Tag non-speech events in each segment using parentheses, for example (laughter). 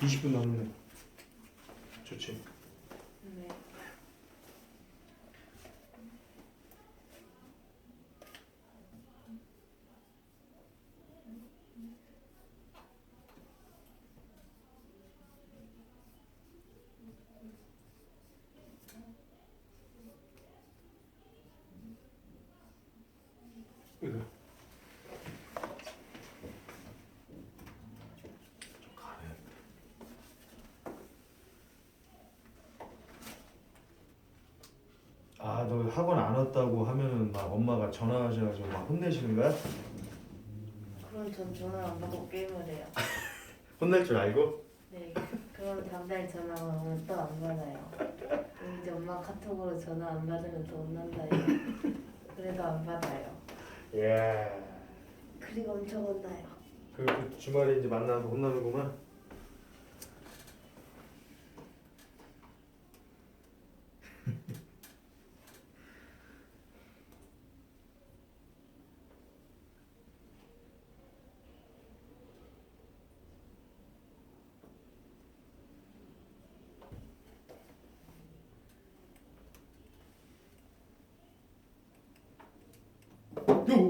20분 남았네. 좋지. 네. 이거. 좀 가네. 아, 너 왔다고 하면은 막 엄마가 전화하셔가지고 막 혼내시는 거야? 그럼 전 전화 안 받고 게임을 해요. (laughs) 혼날 줄 알고? 네. 그럼 다음날 전화 오면 또 안 받아요. 이제 엄마 카톡으로 전화 안 받으면 또 혼난다 해요. 그래도 안 받아요. 예. 그리고 엄청 혼나요. 그, 그 주말에 이제 만나서 혼나는구만. 요!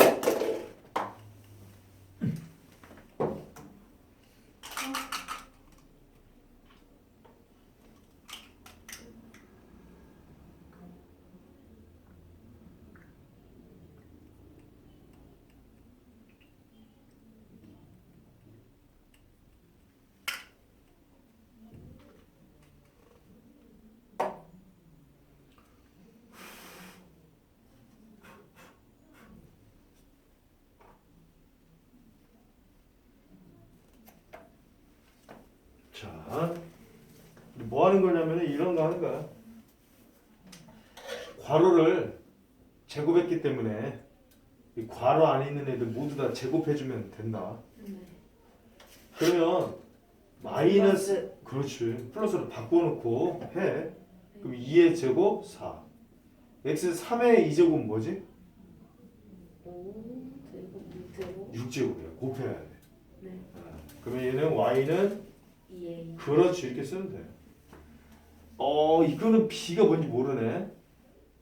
자, 뭐 하는 거냐면 이런 거 하는 거야. 괄호를 제곱했기 때문에 이 괄호 안에 있는 애들 모두 다 제곱해주면 된다. 네. 그러면 마이너스 그렇지 플러스로 바꿔놓고 해. 그럼 2의 제곱 4. x 3의 2제곱 뭐지? 5 제곱 6제곱 6제곱이야. 곱해야 돼. 네. 그러면 얘는 y는 2A 그렇지 이렇게 쓰면 돼. 어 이거는 b가 뭔지 모르네.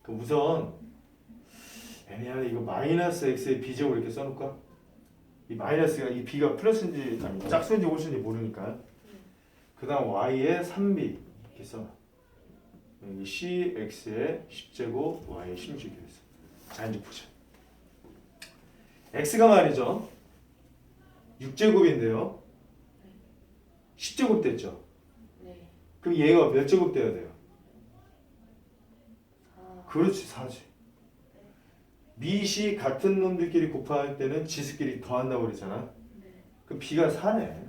그 우선 애매하네 이거 마이너스 x의 b제곱 이렇게 써놓을까? 이 마이너스가 이 b가 플러스인지 아니 짝수인지 홀수인지 모르니까. 그다음 y의 3b 이렇게 써. 여기 c x의 10제곱 y의 16 이렇게 됐어. 자 이제 보자. x가 말이죠. 6제곱인데요. 10제곱 됐죠. 네. 그럼 얘가 몇 제곱 돼야 돼요? 4 그렇지 4지. 밑이 같은 놈들끼리 곱할 때는 지수끼리 더한다고 그랬잖아. 네. 그럼 b가 4네.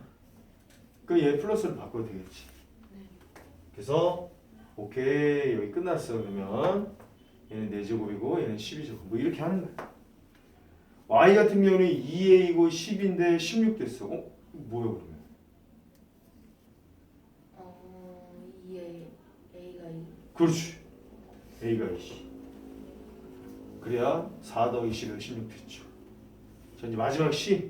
그럼 얘 플러스로 바꿔도 되겠지. 네. 그래서 오케이 여기 끝났어 그러면 얘는 4제곱이고 얘는 12제곱 뭐 이렇게 하는 거야. y 같은 경우는 2a이고 10인데 16 됐어. 어? 뭐야 그러면? 어 2A A가 2 그렇지. a가 20. 그래야 4 더하기 10은 16 됐죠. 자 이제 마지막 c.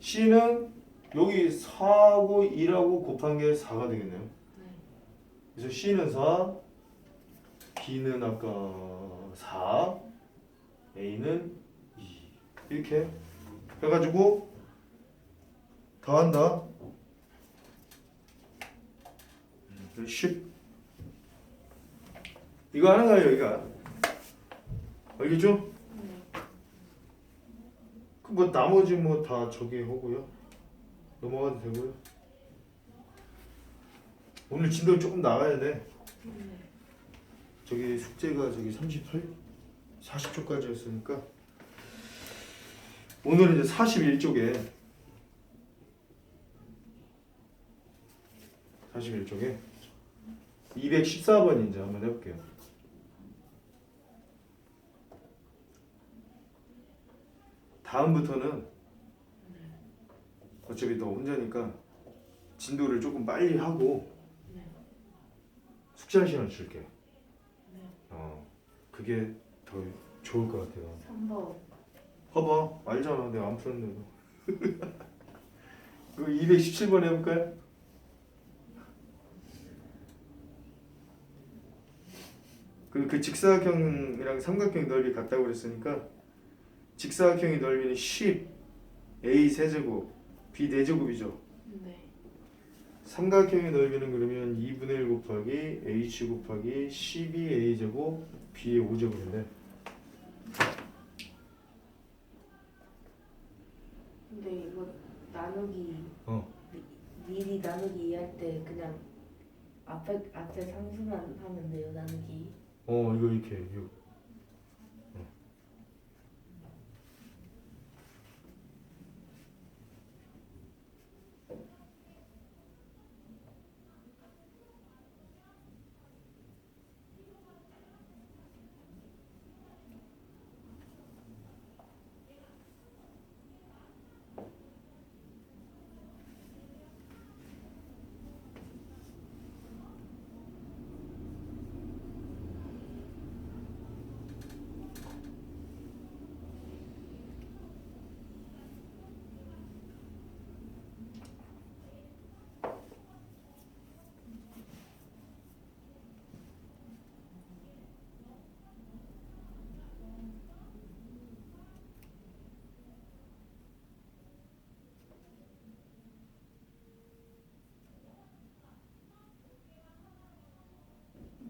c는 여기 4하고 2라고 곱한 게 4가 되겠네요. 네. 그래서 c는 4, b는 아까 4, a는 2 이렇게 해가지고 더한다. 음, 10 이거 하는 거예요 여기가 알겠죠? 네. 그뭐 나머지 뭐 다 저기 하고요 넘어가도 되고요 오늘 진도 조금 나가야 돼 네. 저기 숙제가 저기 38 40초까지였으니까 오늘은 이제 41쪽에 41쪽에 214번 이제 한번 해볼게요. 다음부터는 어차피 너 혼자니까 진도를 조금 빨리 하고 네. 숙제 시간 줄게. 네. 어, 그게 더 좋을 것 같아요. 3번. 봐봐, 알잖아. 내가 안 푸는데도. 그 217번 해볼까요? 그, 그 직사각형이랑 삼각형 넓이 같다고 그랬으니까 직사각형의 넓이는 10 a 세제곱 b 4제곱이죠. 네. 삼각형의 넓이는 그러면 2분의 1 곱하기 h 곱하기 12a 제곱 b의 5제곱인데 근데 이거 나누기 어. 미- 미리 나누기 할때 그냥 앞에 앞에 상수만 하면 돼요 나누기. 어 이거 이렇게 6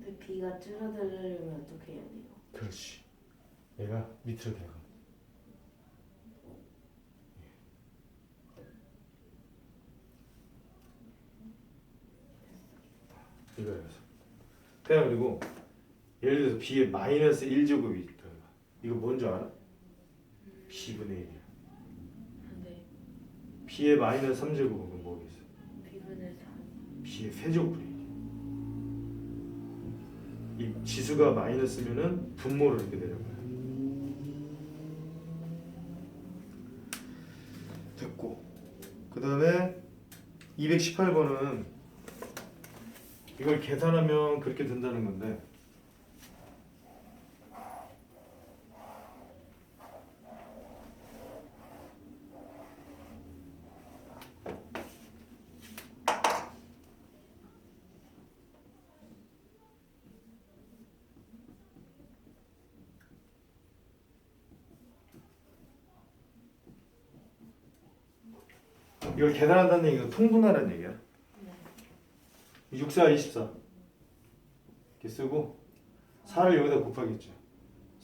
근데 b가 줄어들려면 어떻게 해야 돼요? 그렇지 얘가 밑으로 내려가 이거여서 그냥 그리고 예를 들어서 b의 마이너스 1제곱이 있다 이거 뭔지 알아? b분의 1이야 네. b의 마이너스 3제곱은 뭐겠어? b분의 3. b의 세제곱분의 1 이 지수가 마이너스면은 분모로 이렇게 내려가요 됐고. 그 다음에 218번은 이걸 계산하면 그렇게 된다는 건데 이걸 계산한다는 얘기가 통분하라는 얘기야. 네. 6, 4, 24 이렇게 쓰고 4를 여기다 곱하겠죠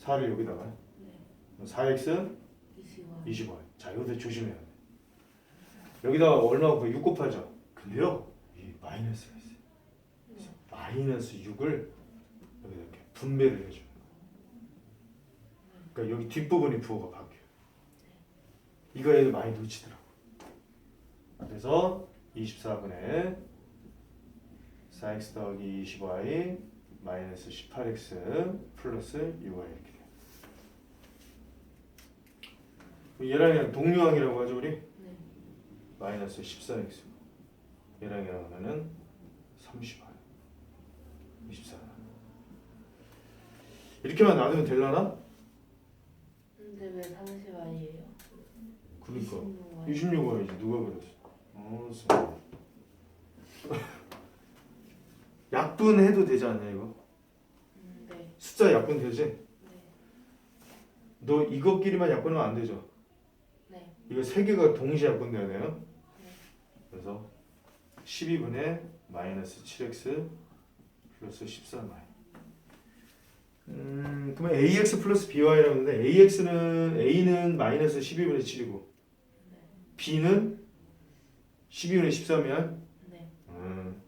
4를 여기다가. 네. 4x 20원. 20y 자 이것도 조심해야 돼. 여기다가 얼마 곱하고6 곱하죠? 근데요 이 마이너스가 있어요 그래서 마이너스 6을 여기다 이렇게 분배를 거야 그러니까 여기 뒷부분이 부호가 바뀌어요. 이거 애들 많이 놓치더라고 그래서 24분의 4x 더하기 20y 마이너스 18x 플러스 6y 이렇게 돼요 얘랑 얘랑 동류항이라고 하죠 우리? 네. 마이너스 14x 얘랑 얘랑 하면은 30y 24 이렇게만 놔두면 될라나? 근데 왜 30원이에요? 그러니까 26원. 26원이지 누가 그랬어 어, 참. 약분 해도 되지 않냐 이거? 음, 네. 숫자 약분 되지? 네. 너 이것끼리만 약분하면 안 되죠? 네. 이거 세 개가 동시에 약분돼야 돼요. 네. 그래서 12분의 마이너스 7x 플러스 14y. 음, 그러면 ax 플러스 by라고 하는데 ax는 a는 마이너스 12분의 7이고 b는 12분의 13이야. 네. 음.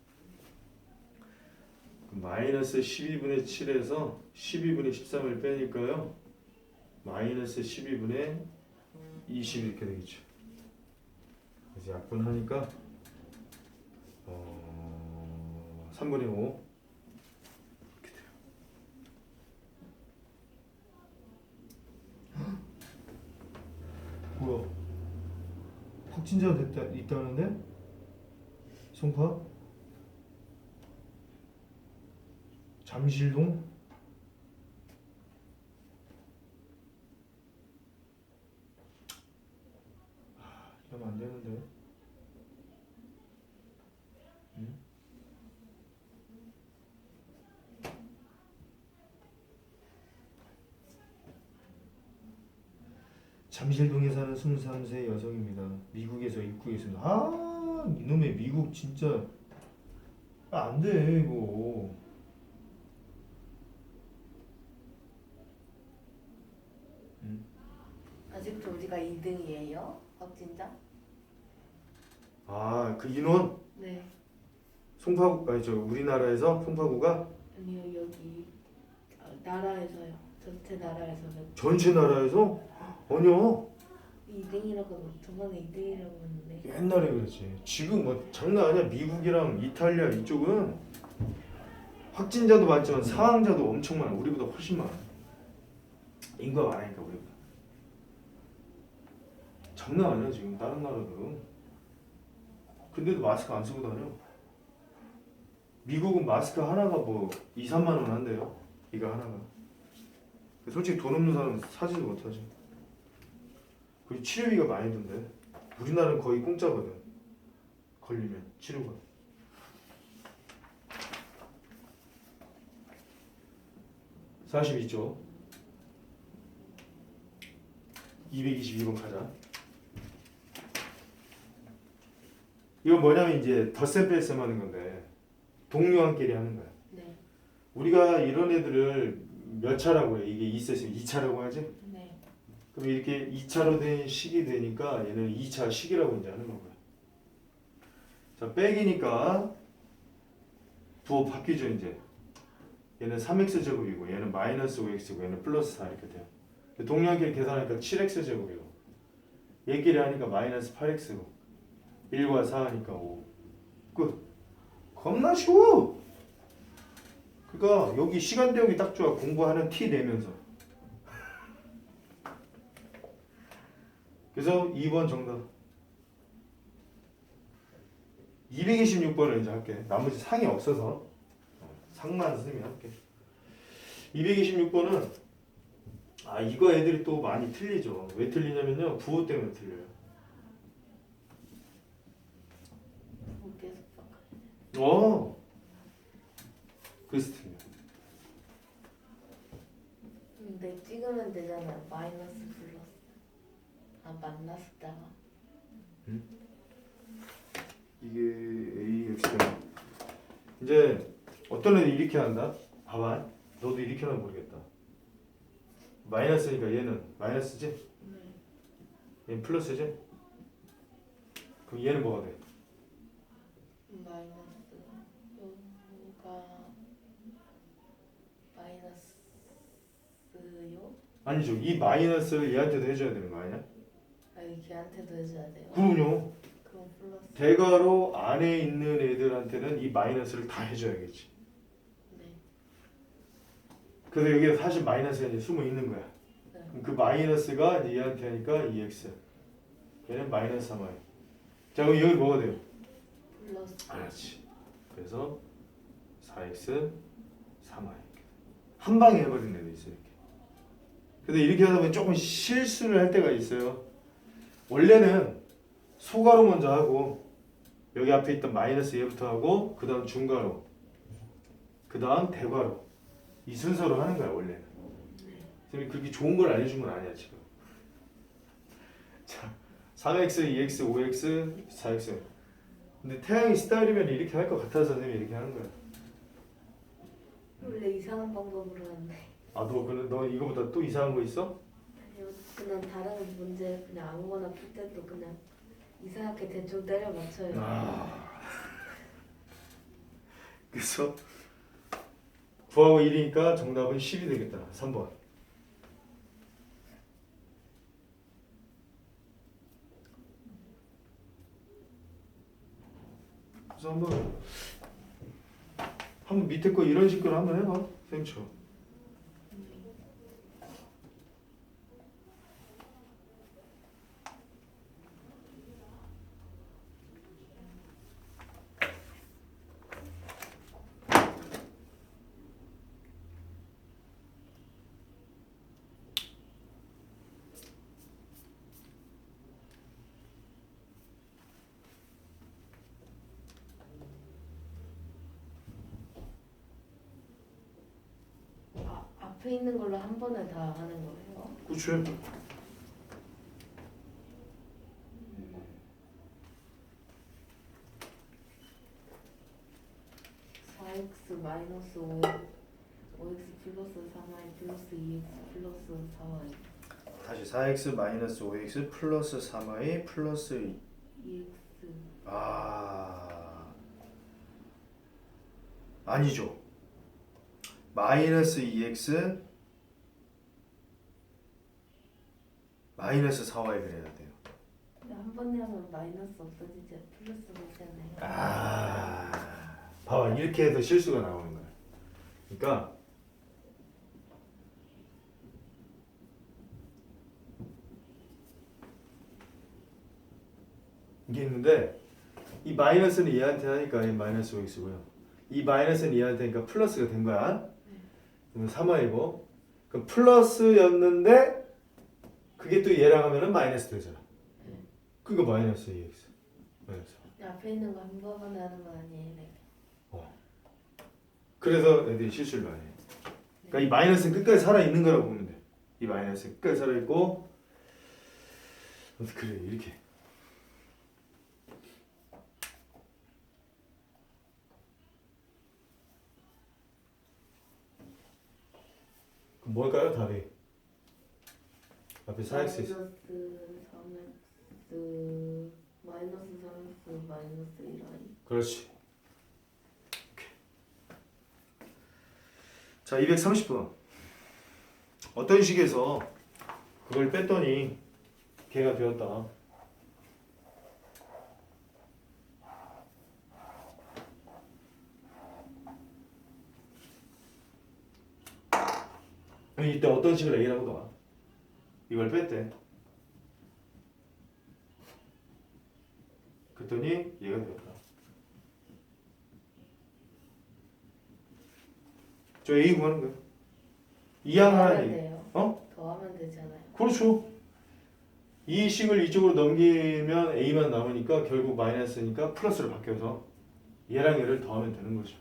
그럼 마이너스 12분의 7에서 12분의 13을 빼니까요. 마이너스 12분의 20 이렇게 되겠죠. 그래서 약분하니까 어, 3분의 5 이렇게 돼요. 뭐야? 확진자 됐다 있다는데? 송파? 잠실동? 아, 이러면 안 되는데. 잠실동에 사는 23세 여성입니다. 미국에서 입국했습니다. 아 이놈의 미국 진짜 아, 안돼 이거. 아직도 우리가 2등이에요? 확진자? 아그 인원 네. 송파구 아니 저 우리나라에서 송파구가 아니요 여기 아, 나라에서요. 전체 나라에서는 전체 나라에서 아니요 2등이라고 저번에 2등이라고 했는데 옛날에 그랬지. 지금 뭐 장난 아니야. 미국이랑 이탈리아 이쪽은 확진자도 많지만 사망자도 엄청 많아. 우리보다 훨씬 많아. 인구가 많으니까 우리보다. 장난 아니야 지금 다른 나라들은. 근데도 마스크 안 쓰고 다녀. 미국은 마스크 하나가 뭐 2, 3만 원 한대요. 이거 하나가. 솔직히 돈 없는 사람은 사지도 못하지. 그리고 치료비가 많이 든대. 우리나라는 거의 공짜거든. 걸리면 치료가. (42조) 222번 가자. 이건 뭐냐면 이제 덧셈 뺄셈 하는 건데 동료한끼리 하는 거야. 네. 우리가 이런 애들을 몇 차라고 해? 이게 있었으면 2차라고 하지? 네. 그럼 이렇게 2차로 된 식이 되니까 얘는 2차 식이라고 이제 하는 거고요. 자, 빼기니까 부호 바뀌죠, 이제. 얘는 3x 제곱이고 얘는 마이너스 5x고 얘는 플러스 4 이렇게 돼요. 동량끼리 계산하니까 7x 제곱이고 얘끼리 하니까 마이너스 8x고 1과 4 하니까 5. 끝. 겁나 쉬워. 그러니까 여기 시간 대용이 딱 좋아. 공부하는 티 내면서. 그래서 2번 정답. 226번을 이제 할게. 나머지 상이 없어서 어, 상만 선생님이 할게. 226번은 아 이거 애들이 또 많이 틀리죠. 왜 틀리냐면요. 부호 때문에 틀려요. 어. 그래서 틀려. 근데 찍으면 되잖아요. 마이너스 플러스. 아 만났다가. 이게 AX가 이제 어떤 애들 이렇게 한다. 봐봐. 너도 이렇게 하면 모르겠다. 마이너스니까 얘는 마이너스지? 네. 얘는 플러스지? 그럼 얘는 뭐가 돼? 마이너스. 요가 마이너스요? 아니죠. 이 마이너스를 얘한테도 해줘야 되는 거 아니야? 걔한테도 해줘야 돼요. 그럼요. 그럼 플러스. 대괄호 안에 있는 애들한테는 이 마이너스를 다 해줘야겠지. 네. 그래서 여기에 사실 마이너스가 이제 숨어 있는 거야. 네. 그럼 그 마이너스가 이제 얘한테 하니까 2x. 얘는 마이너스 3y. 자 그럼 여기 뭐가 돼요? 플러스. 그렇지. 그래서 4x 3y. 한 방에 해버리는 애도 있어 이렇게. 근데 이렇게 하다 보면 조금 실수를 할 때가 있어요. 원래는 소가로 먼저 하고 여기 앞에 있던 마이너스 얘부터 하고 그 다음 중가로 그 다음 대괄호 이 순서로 하는 거야 원래는. 선생님이 그렇게 좋은 걸 알려준 건 아니야 지금. (laughs) 자, 3x, 2x, 5x, 4x. 근데 태양이 스타일이면 이렇게 할 것 같아서 선생님이 이렇게 하는 거야. 원래 이상한 방법으로 하는데. 아, 너 그는 너 이거보다 또 이상한 거 있어? 그냥 다른 문제 그냥 아무거나 풀 때도 그냥 이상하게 대충 때려 맞춰요. 아. (laughs) 그래서 9하고 1이니까 정답은 10이 되겠다. 3번. 그래서 한번 한번 밑에 거 이런 식으로 한번 해봐. 생초. 앞에 있는 걸로 한 번에 다 하는 거예요? 그렇죠. 그치? x 마이너스 5x 플러스 3y 플러스 2x 플러스 4y 다시 4x 마이너스 5x 플러스 3y 플러스 2x 아 아니죠. 마이너스 2x 마이너스 4y 그래야 돼요. 한 번에 하면 마이너스 없어지지 플러스 되잖아요. 아 봐봐 이렇게 해서 실수가 나오는 거야. 그러니까 이게 있는데 이 마이너스는 얘한테 하니까 이 마이너스 5x고요. 이 마이너스는 얘한테 하니까 플러스가 된 거야. 그러면 3y고 그럼 플러스였는데 그게 또 얘랑 하면은 마이너스 되잖아. 그거 마이너스 2x. 마이너스. 앞에 있는 거 한꺼번에 하는 거 아니에요? 네. 그래서 애들이 실수를 많이 해. 그러니까 이 마이너스는 끝까지 살아 있는 거라고 보면 돼. 이 마이너스 끝까지 살아 있고 그래 이렇게. 뭘까요 답이? 앞에 4x 있어. 마이너스 3x 마이너스 3x 마이너스 1y 그렇지. 자, 230번. 어떤 식에서 그걸 뺐더니 걔가 되었다. 그럼 이때 어떤 식을 A라고 놔? 이걸 뺐대. 그랬더니 얘가 되었다. 저 A 구하는 거예요. 이항 하는 얘기. 돼요. 어? 더하면 되잖아요. 그렇죠. 이 식을 이쪽으로 넘기면 A만 남으니까 결국 마이너스니까 플러스로 바뀌어서 얘랑 얘를 더하면 되는 거죠.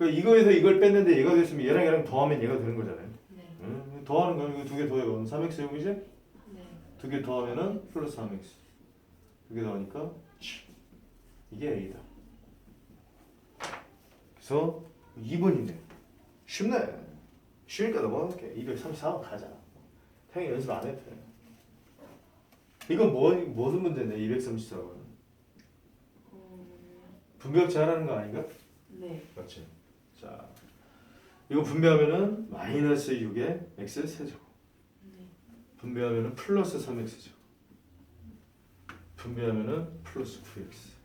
그러니까 이거에서 이걸 뺐는데 얘가 됐으면 얘랑 얘랑 더하면 얘가 되는 거잖아요. 네. 음, 더하는 거는 이거 두개 더해 그럼 3x 제곱이지? 네. 두 개 더하면은 플러스 3x. 두 개 더하니까 7. 이게 A다. 그래서 2번이네. 쉽네. 쉬니까 넘어갈게. 234번 가자. 태영이 연습 안 해도 돼. 이건 뭐, 무슨 문제네, 234번. 음, 분배합치 하라는 거 아닌가? 네. 맞지. 자, 이거 분배하면은 마이너스 6에 x 세제곱. 네. 분배하면은 플러스 3x죠. 분배하면은 플러스 9x.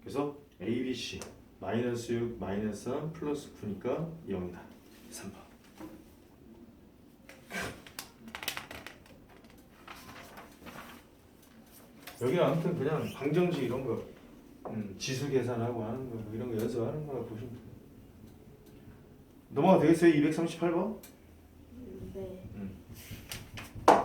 그래서 a, b, c 마이너스 6 마이너스 3 플러스 9니까 0이다. 3번. 여기는 아무튼 그냥 방정식 이런 거 음, 지수 계산하고 하는 거 이런 거 연습하는 거라 보시면 돼요. 넘어가 되겠어요? 238번? 네. 음. 음,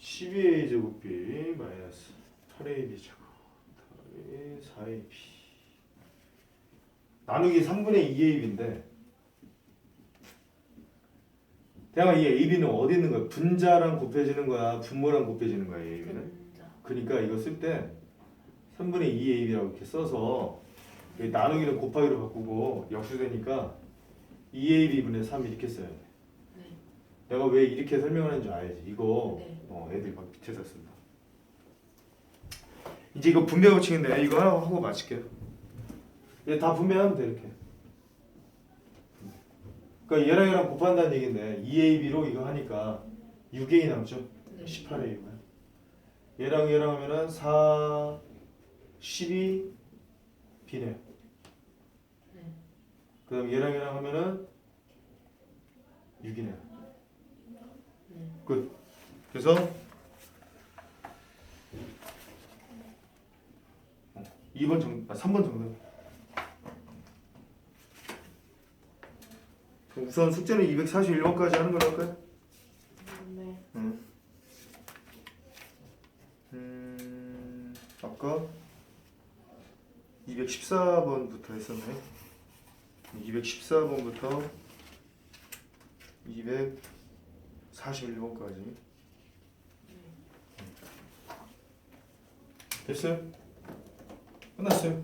12a 제곱 b 마이너스 8ab 제곱 더하기 4ab 나누기 3분의 2ab인데 대강 이 ab는 어디 있는 거야? 분자랑 곱해지는 거야? 분모랑 곱해지는 거야 ab는? 그러니까 이거 쓸 때 3분의 2ab라고 이렇게 써서 나누기는 곱하기로 바꾸고 역수되니까 2ab분의 3 이렇게 써야 돼 네. 내가 왜 이렇게 설명하는 줄 알지? 이거 네. 어, 애들이 막 밑에서 쓴다. 이제 이거 분배 고칭인데 이거 하고 마칠게요. 얘다 분배하면 돼 이렇게. 그러니까 얘랑 얘랑 곱한다는 얘긴데 2ab로 이거 하니까 6a 남죠? 네. 18a고요. 얘랑 얘랑 하면은 4, 12 b네. 네. 그 다음 얘랑 얘랑 하면은 6이네. 네. 끝. 그래서 어, 2번 정, 아 3번 정답. 그럼 우선 숙제는 241번까지 하는 걸로 할까요? 네. 응. 음, 아까 214번부터 했었네. 214번부터 41번까지 됐어요? 끝났어요